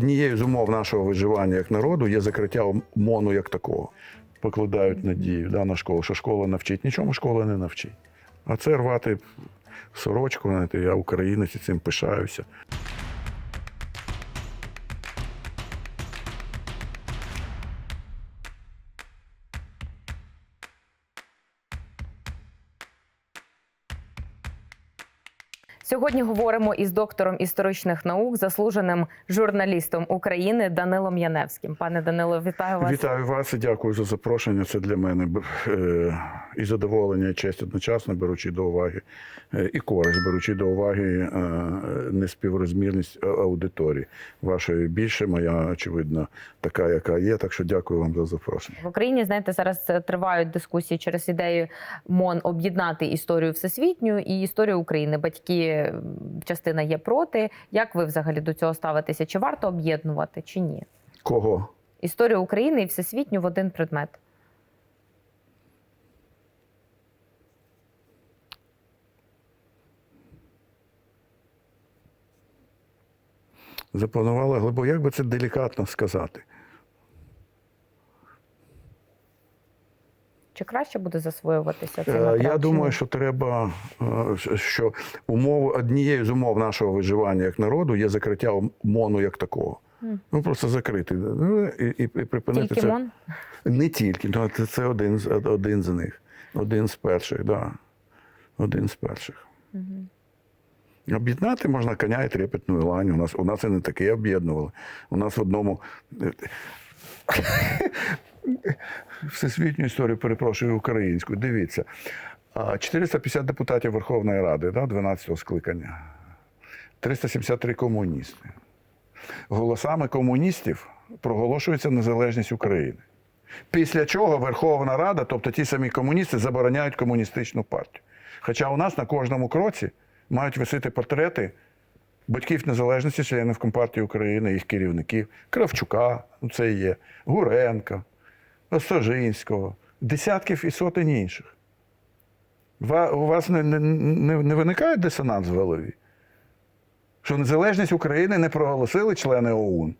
Однією з умов нашого виживання як народу є закриття МОНу як такого. Покладають надію да, на школу, що школа навчить. Нічому школа не навчить. А це рвати сорочку, я українець і цим пишаюся. Сьогодні говоримо із доктором історичних наук, заслуженим журналістом України Данилом Яневським. Пане Данило, вітаю вас. Вітаю вас і дякую за запрошення. Це для мене е, і задоволення, і честь одночасно, беручи до уваги е, і користь, беручи до уваги е, неспіврозмірність аудиторії. Вашої більше, моя очевидно, така, яка є. Так що дякую вам за запрошення. В Україні знаєте, зараз е, тривають дискусії через ідею МОН об'єднати історію всесвітню і історію України. Батьки частина є проти. Як ви взагалі до цього ставитеся? Чи варто об'єднувати, чи ні? Кого? Історію України і всесвітню в один предмет. Запланували глибоко. Як би це делікатно сказати? Чи краще буде засвоюватися цей Е, матеріал? Я думаю, що треба, е, що умови однією з умов нашого виживання як народу є закриття МОНу як такого. Мгм. Ну просто закрити ну, і, і, і припинити тільки це. МОН? Не тільки, ну, це, один, один з них. Один з перших, так. Да. Один з перших. Мгм. Об'єднати можна коня і трепетну лань. У нас, у нас і не таке об'єднували. У нас в одному. Всесвітню історію, перепрошую, українську. Дивіться. 450 депутатів Верховної Ради, да, 12-го скликання. 373 комуністи. Голосами комуністів проголошується незалежність України. Після чого Верховна Рада, тобто ті самі комуністи, забороняють комуністичну партію. Хоча у нас на кожному кроці мають висити портрети батьків незалежності, членів Компартії України, їх керівників, Кравчука, ну це є, Гуренка, Остожинського, десятків і сотень інших. У вас не, не, не, не виникає дисонанс в голові? Що незалежність України не проголосили члени ОУН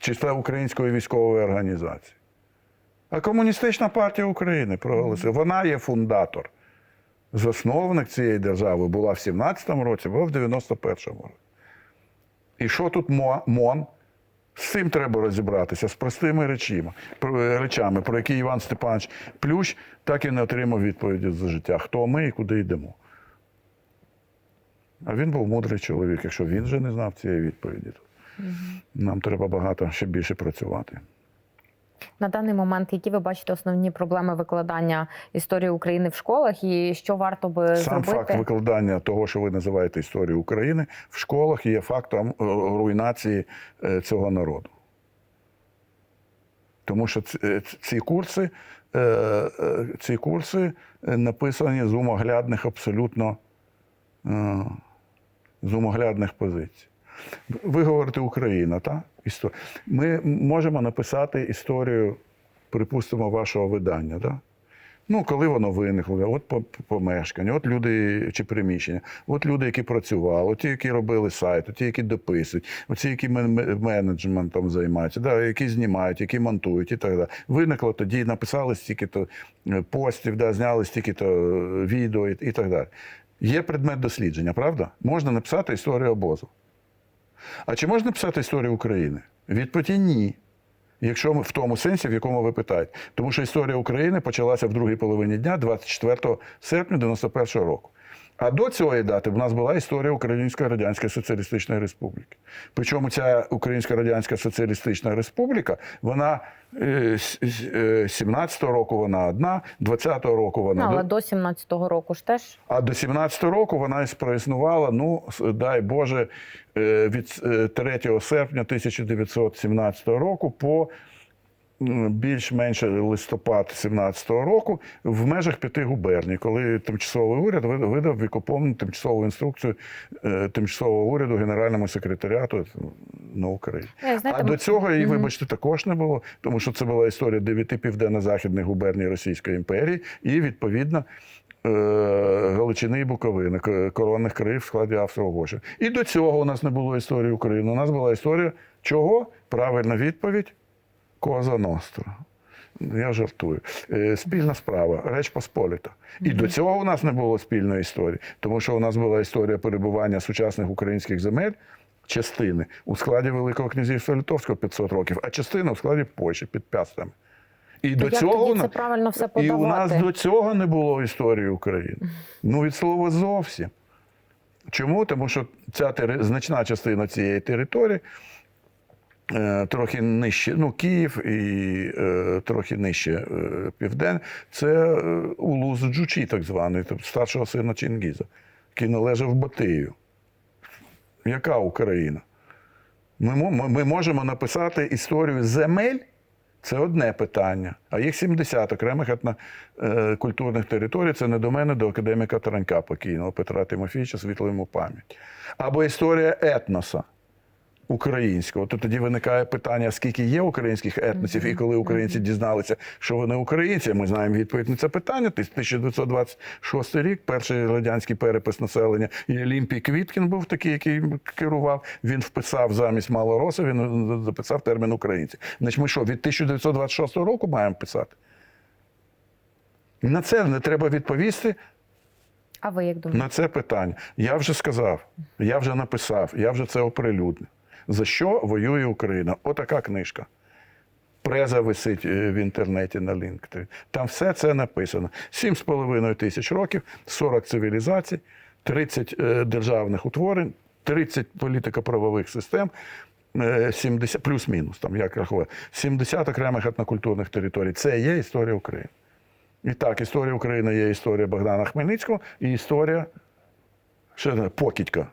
чи Української військової організації. А Комуністична партія України проголосила. Вона є фундатор. Засновник цієї держави була в 17-му році, була в 91-му році. І що тут МОН? З цим треба розібратися, з простими речами, речами, про які Іван Степанович Плющ так і не отримав відповіді за життя. Хто ми і куди йдемо. А він був мудрий чоловік, якщо він вже не знав цієї відповіді, то нам треба багато ще більше працювати. На даний момент, які ви бачите основні проблеми викладання історії України в школах, і що варто би Сам зробити? факт викладання того, що ви називаєте історією України в школах, є фактом е, руйнації е, цього народу. Тому що ці- е, курси, е, е, ці курси написані з умоглядних абсолютно з умоглядних позицій. Ви говорите Україна? Істо- Ми можемо написати історію, припустимо, вашого видання, так? Ну, коли воно виникло, от помешкання, от люди чи приміщення, от люди, які працювали, от ті, які робили сайт, от ті, які дописують, от ті, які мен- мен- менеджментом займаються, да, які знімають, які монтують і так далі. Виникло тоді, написали стільки-то е, постів, да, зняли стільки-то е, відео і так далі. Є предмет дослідження, правда? Можна написати історію обозу. А чи можна писати історію України? Відповідь ні. Якщо ми в тому сенсі, в якому ви питаєте. Тому що історія України почалася в другій половині дня, 24 серпня 91 року. А до цієї дати в нас була історія Української Радянської Соціалістичної Республіки. Причому ця Українська Радянська Соціалістична Республіка, вона е, с- с- е, 17-го року вона одна, 20-го року Ну, вона але до- до 17-го року ж теж а до 17-го року вона і проіснувала, ну, дай Боже, е, від е, 3 серпня 1917 року по більш-менш листопад 17-го року в межах п'яти губерній, коли тимчасовий уряд видав- вікоповну тимчасову інструкцію е, тимчасового уряду Генеральному секретаріату на Україні. Ну, знаєте, а до цього її, вибачте, також не було, тому що це була історія дев'яти південно-західних губерній Російської імперії, і відповідно е, Галичини і Буковини, коронних країв в складі Австро-Угорщини. І до цього у нас не було історії України. У нас була історія чого? Правильна відповідь Коза Ностра. Я жартую. Е, Спільна справа, Реч Посполіта. І до цього у нас не було спільної історії, тому що у нас була історія перебування сучасних українських земель, частини у складі Великого князівства Литовського 500 років, а частина у складі Польщі під Пястами. І до як цього тоді у це нас- правильно все і у нас до цього не було історії України. Ну, від слова зовсім. Чому? Тому що ця значна частина цієї території трохи нижче, ну, Київ і е, трохи нижче е, Південь, це е, улус Джучі, так званий, тобто старшого сина Чингіза, який належав Батию. Яка Україна? Ми, ми, ми можемо написати історію земель. Це одне питання. А їх 70 окремих етнокультурних територій. Це не до мене, до академіка Таранька покійного Петра Тимофійовича, світла йому пам'ять. Або історія етноса українського. То тоді виникає питання, скільки є українських етносів, і коли українці дізналися, що вони українці, ми знаємо відповідь на це питання. Тис- 1926 рік, перший радянський перепис населення, і Олімпій Квіткін був такий, який керував. Він вписав замість малороса, він записав термін українці. Значить, ми що, від 1926 року маємо писати? На це не треба відповісти А ви як думаєте? на це питання. Я вже сказав, я вже написав, я вже це оприлюднив. За що воює Україна? Отака книжка. Преза висить е, в інтернеті на LinkedIn. Там все це написано. 7,5 тисяч років, 40 цивілізацій, 30 е, державних утворень, 30 політико-правових систем, е, 70, плюс-мінус, там як рахувати, 70 окремих етнокультурних територій. Це є історія України. І так, історія України є історія Богдана Хмельницького і історія ще Покідька.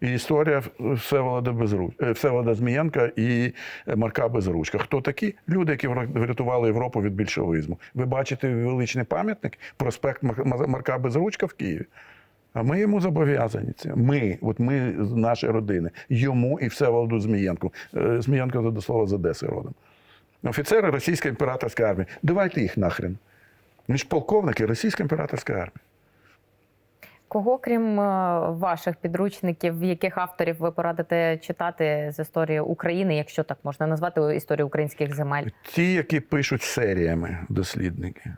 І історія Всеволода, Безруч... е, Всеволода Змієнка і е, Марка Безручка. Хто такі? Люди, які врятували Європу від більшовизму. Ви бачите величний пам'ятник, проспект Мар- Мар- Марка Безручка в Києві. А ми йому зобов'язані. Ми, от ми, з наші родини, йому і Всеволоду Змієнку. Е, Змієнко, до слова, з Одеси родом. Офіцери Російської імператорської армії. Давайте їх нахрен. Вони ж полковники Російської імператорської армії. Кого, крім е, ваших підручників, яких авторів ви порадите читати з історії України, якщо так можна назвати історію українських земель? Ті, які пишуть серіями дослідники.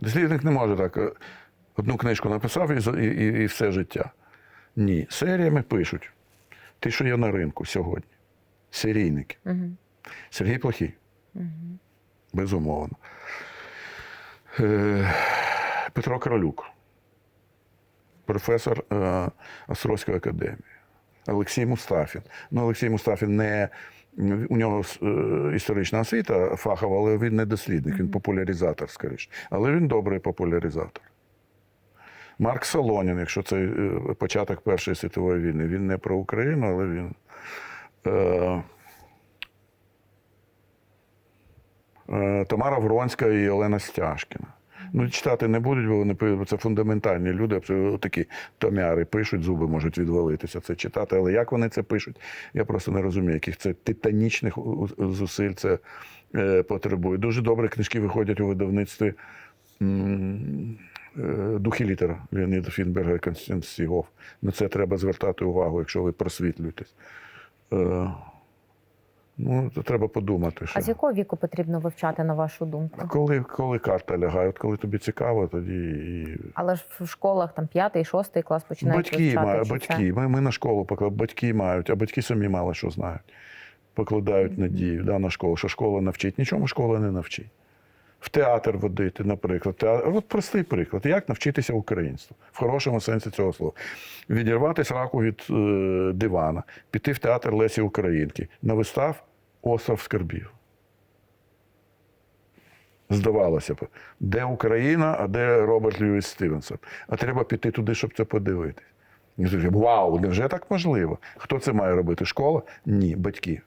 Дослідник не може так е, одну книжку написав і, і, і, все життя. Ні, серіями пишуть. Ті, що є на ринку сьогодні. Серійники. Угу. Сергій Плохій. Безумовно. Е, Петро Королюк, професор е, Острозької академії. Олексій Мустафін. Ну, Олексій Мустафін не. У нього е, історична освіта фахова, але він не дослідник, він популяризатор, скоріше. Але він добрий популяризатор. Марк Солонін, якщо це е, початок Першої світової війни, він не про Україну, але він. Е, Е, Тамара Вронська і Олена Стяжкіна. Ну, читати не будуть, бо вони це фундаментальні люди, абсолютно такі томяри пишуть, зуби можуть відвалитися це читати. Але як вони це пишуть, я просто не розумію, яких це титанічних зусиль це е, потребує. Дуже добре книжки виходять у видавництві е, Духи літера Леоніда Фінберга і Константин Сігов. На це треба звертати увагу, якщо ви просвітлюєтесь. Ну, то треба подумати. Що... А з якого віку потрібно вивчати, на вашу думку? Коли, коли карта лягає, от коли тобі цікаво, тоді і Але ж в школах там п'ятий, шостий клас починають батьки вивчати. мають, чи батьки. Ми, ми на школу покладаємо, батьки мають, а батьки самі мало що знають. Покладають надію да, на школу, що школа навчить. Нічому школа не навчить. В театр водити, наприклад. Театр. От простий приклад. Як навчитися українству в хорошому сенсі цього слова. Відірватися раку від е, дивана, піти в театр Лесі Українки, на вистав Остров скарбів. Здавалося б, де Україна, а де Роберт Льюіс Стівенсон. А треба піти туди, щоб це подивитись. І тоді, Вау, невже так можливо? Хто це має робити? Школа? Ні, батьки.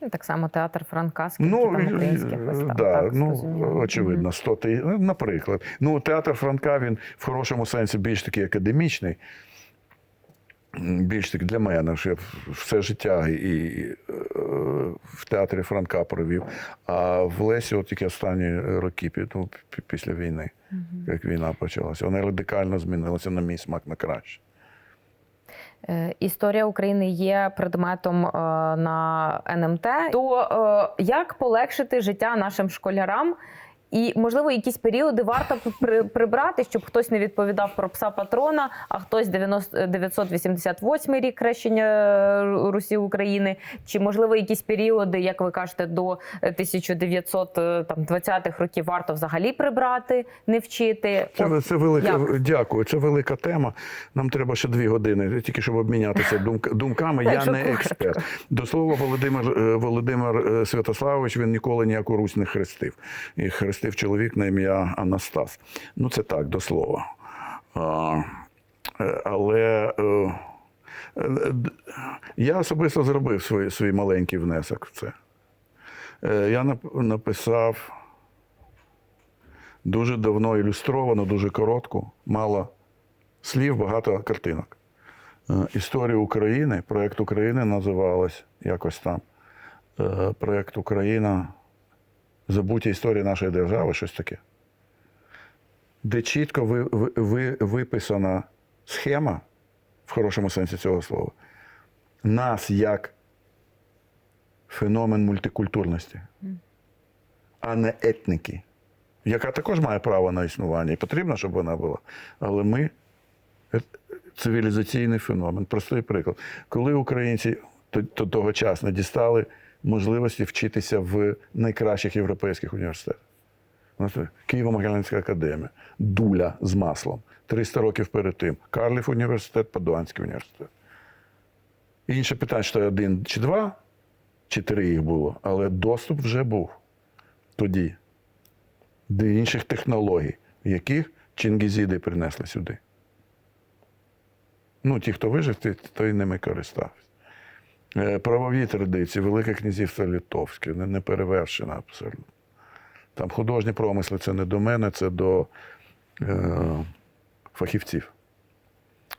Ну, так само театр Франка, скільки Ну, там українських вистав. да, так, ну, очевидно, 100 ти, наприклад. Ну, театр Франка, він в хорошому сенсі більш такий академічний. Більш таки для мене, що я все життя і е, в театрі Франка провів, а в Лесі от тільки останні роки ну, після війни. як війна почалася. Вони радикально змінилися на мій смак на краще. Е, Історія України є предметом е, на НМТ. То е, як полегшити життя нашим школярам? І, можливо, якісь періоди варто при- прибрати, щоб хтось не відповідав про пса патрона, а хтось 90 988 рік хрещення е, Русі України. Чи можливо якісь періоди, як ви кажете, до 1920-х років варто взагалі прибрати, не вчити? Це, це велика, як? дякую. Це велика тема. Нам треба ще дві години, тільки щоб обмінятися думк, думками. Я не експерт. До слова, Володимир, е, Володимир е, Святославович він ніколи ніяку Русь не хрестив. І хрестив чоловік на ім'я Анастас. Ну, це так, до слова. А, е, але е, е, я особисто зробив свій, свій маленький внесок в це. Я написав дуже давно ілюстровано, дуже коротку, мало слів, багато картинок. Історія України, проєкт України називалась якось там. Проєкт Україна. Забуття історії нашої держави, щось таке. Де чітко ви, ви, ви, виписана схема, в хорошому сенсі цього слова, нас як феномен мультикультурності, а не етники яка також має право на існування, і потрібно, щоб вона була. Але ми е, цивілізаційний феномен. Простий приклад. Коли українці то- то тогочасно дістали можливості вчитися в найкращих європейських університетах. Києво-Могилянська академія, Дуля з маслом. 300 років перед тим. Карлів університет, Падуанський університет. Інше питання, що один чи два, чи три їх було, але доступ вже був тоді до інших технологій, яких чингізіди принесли сюди. Ну, ті, хто вижив, той ними користався. Е, Правові традиції, Велике князівство Литовське, не, перевершено абсолютно. Там художні промисли це не до мене, це до е, фахівців.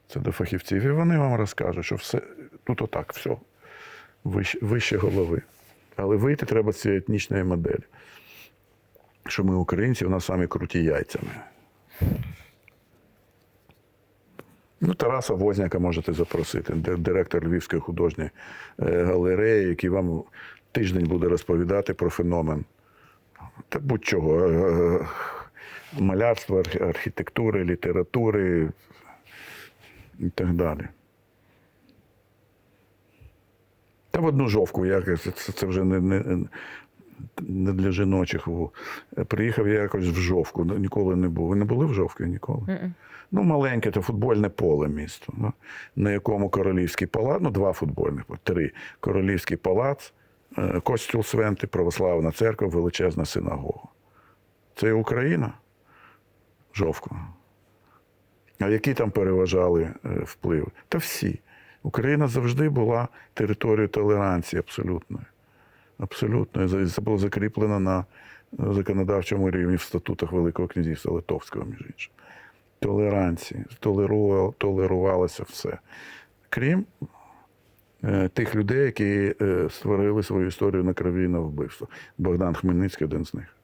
Це до фахівців. І вони вам розкажуть, що все тут отак, все, вище, вище голови. Але вийти треба з цієї етнічної моделі що ми українці, у нас самі круті яйцями. Ну, Тараса Возняка можете запросити, директор Львівської художньої е, галереї, який вам тиждень буде розповідати про феномен та будь-чого. е, е, Малярства, архітектури, літератури і так далі. Та в одну жовку, як це, вже не, не, не для жіночих. Приїхав я якось в жовку, ніколи не був. Ви не були в жовку ніколи? Ну, маленьке, це футбольне поле місто, ну, на якому королівський палац, ну, два футбольних, три. Королівський палац, е, костюл Свенти, православна церква, величезна синагога. Це Україна? Жовко. А які там переважали е, впливи? Та всі. Україна завжди була територією толеранції абсолютної. Абсолютно. Це було закріплено на законодавчому рівні в статутах Великого князівства Литовського, між іншим. Толеранції. Толерувало, толерувалося все. Крім е, тих людей, які е, створили свою історію на крові і на вбивство. Богдан Хмельницький один з них.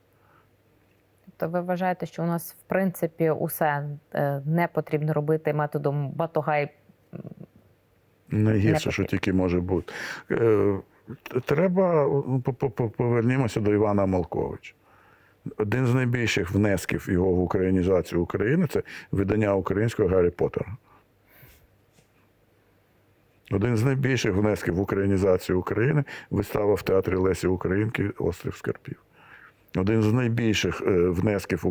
То ви вважаєте, що у нас в принципі усе е, не потрібно робити методом батогай? Найгірше, що тільки може бути. Треба по- по- по- повернімося до Івана Малковича. Один з найбільших внесків його в українізацію України це видання українського Гаррі Поттера. Один з найбільших внесків в українізацію України вистава в театрі Лесі Українки Острів Скарпів. Один з найбільших е, внесків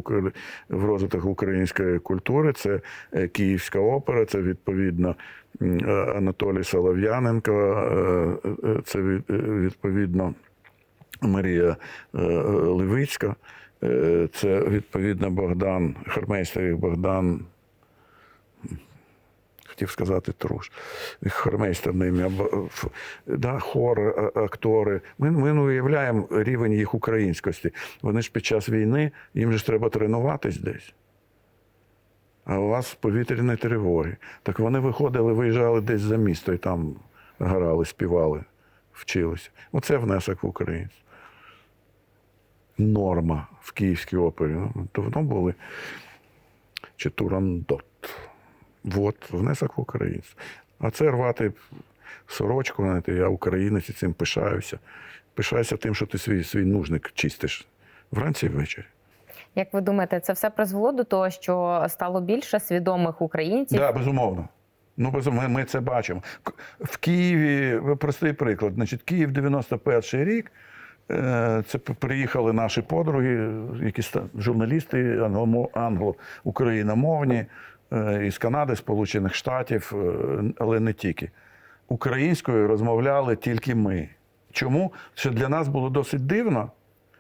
в розвиток української культури це е, Київська опера, це відповідно е, Анатолій Солов'яненко, це відповідно Марія Левицька, це відповідно Богдан, Хормейстер Богдан. Хотів сказати труш. Хормейстер на ім'я. Да, хор, актори. Ми, ми не уявляємо рівень їх українськості. Вони ж під час війни, їм же ж треба тренуватись десь. А у вас повітряні тривоги. Так вони виходили, виїжджали десь за місто і там грали, співали, вчилися. Оце внесок в українську. Норма в Київській опері. Ну, Давно були чи Турандот. От, внесок в українство. А це рвати сорочку, знаєте, я українець і цим пишаюся. Пишаюся тим, що ти свій, свій нужник чистиш вранці і ввечері. Як ви думаєте, це все призвело до того, що стало більше свідомих українців? Так, да, безумовно. Ну, безумовно, ми, ми це бачимо. В Києві, простий приклад, значить, Київ 91 рік. Е, Це приїхали наші подруги, які журналісти англо-україномовні е, із Канади, Сполучених Штатів, е, але не тільки. Українською розмовляли тільки ми. Чому? Що для нас було досить дивно,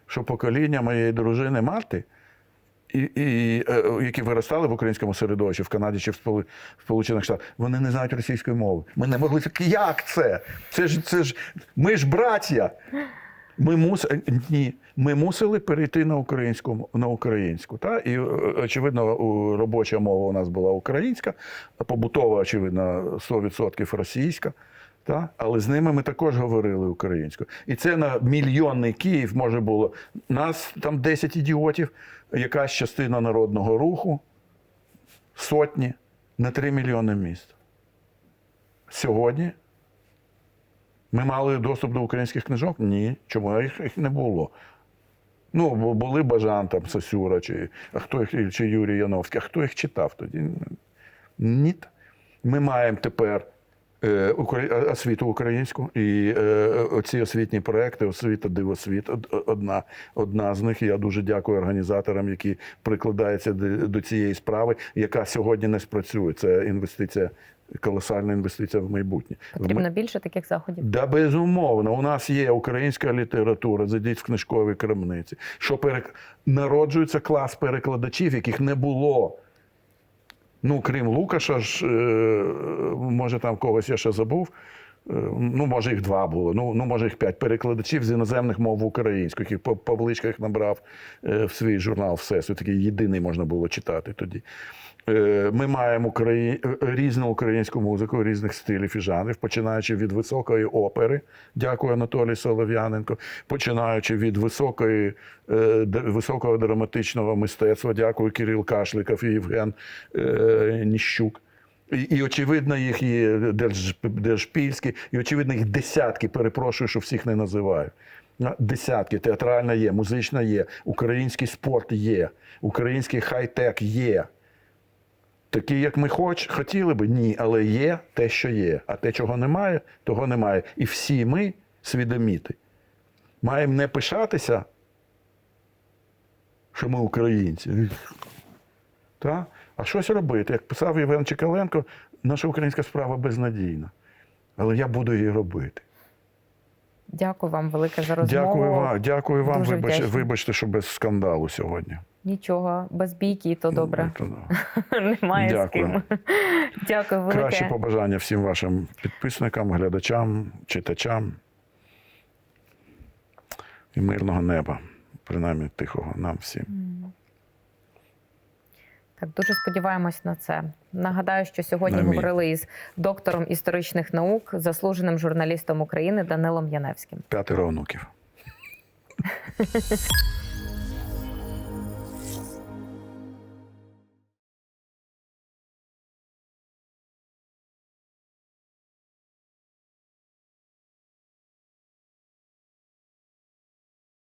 що покоління моєї дружини мати і, і, які виростали в українському середовищі в Канаді чи в Сполучених Штатах, вони не знають російської мови. Ми не могли як це? Це ж це ж ми ж браття. Ми мус... Ні, ми мусили перейти на українську на українську. Та? І е, очевидно, робоча мова у нас була українська, побутова, очевидно, 100% російська. Та? Але з ними ми також говорили українською. І це на мільйонний Київ може було. Нас там 10 ідіотів, якась частина народного руху, сотні на 3 мільйони міст. Сьогодні ми мали доступ до українських книжок? Ні. Чому їх, їх не було? Ну, бо були Бажан, там, Сосюра, чи, а хто їх, чи Юрій Яновський, а хто їх читав тоді? Ні. Ми маємо тепер е, освіту українську і е, оці освітні проекти, освіта дивосвіт, одна, одна з них. Я дуже дякую організаторам, які прикладаються до цієї справи, яка сьогодні не спрацює. Це інвестиція, колосальна інвестиція в майбутнє. Потрібно більше таких заходів. Да, безумовно, у нас є українська література, зайдіть в книжкові крамниці. Що перек... народжується клас перекладачів, яких не було. Ну, крім Лукаша, ж, е, може, там когось я ще забув. Е, Ну, може, їх два було, ну, ну може, їх п'ять перекладачів з іноземних мов в українську, яких по Павличка їх набрав е, в свій журнал Всесвіт. Такий єдиний можна було читати тоді. Е, Ми маємо украї... е, різну українську музику, різних стилів і жанрів, починаючи від високої опери, дякую Анатолій Солов'яненко, починаючи від високої, високого драматичного мистецтва, дякую Кирил Кашликов і Євген Ніщук. І, очевидно, їх є Держ, Держпільський, і очевидно, їх десятки, перепрошую, що всіх не називаю. Десятки, театральна є, музична є, український спорт є, український хай-тек є. Такі, як ми хоч, хотіли би, ні, але є те, що є. А те, чого немає, того немає. І всі ми свідоміти. Маємо не пишатися, що ми українці. Та? А щось робити. Як писав Євген Чекаленко, наша українська справа безнадійна. Але я буду її робити. Дякую вам велике за розмову. Дякую вам, дякую вам. Дуже Вибач, вдячна. вибачте, що без скандалу сьогодні. Нічого, без бійки, то добре. Ну, то да. Немає Дякую. з ким. Дякую велике. Кращі побажання всім вашим підписникам, глядачам, читачам. І мирного неба, принаймні тихого нам всім. Так, дуже сподіваємось на це. Нагадаю, що сьогодні Амінь. говорили із доктором історичних наук, заслуженим журналістом України Данилом Яневським. П'ятеро онуків.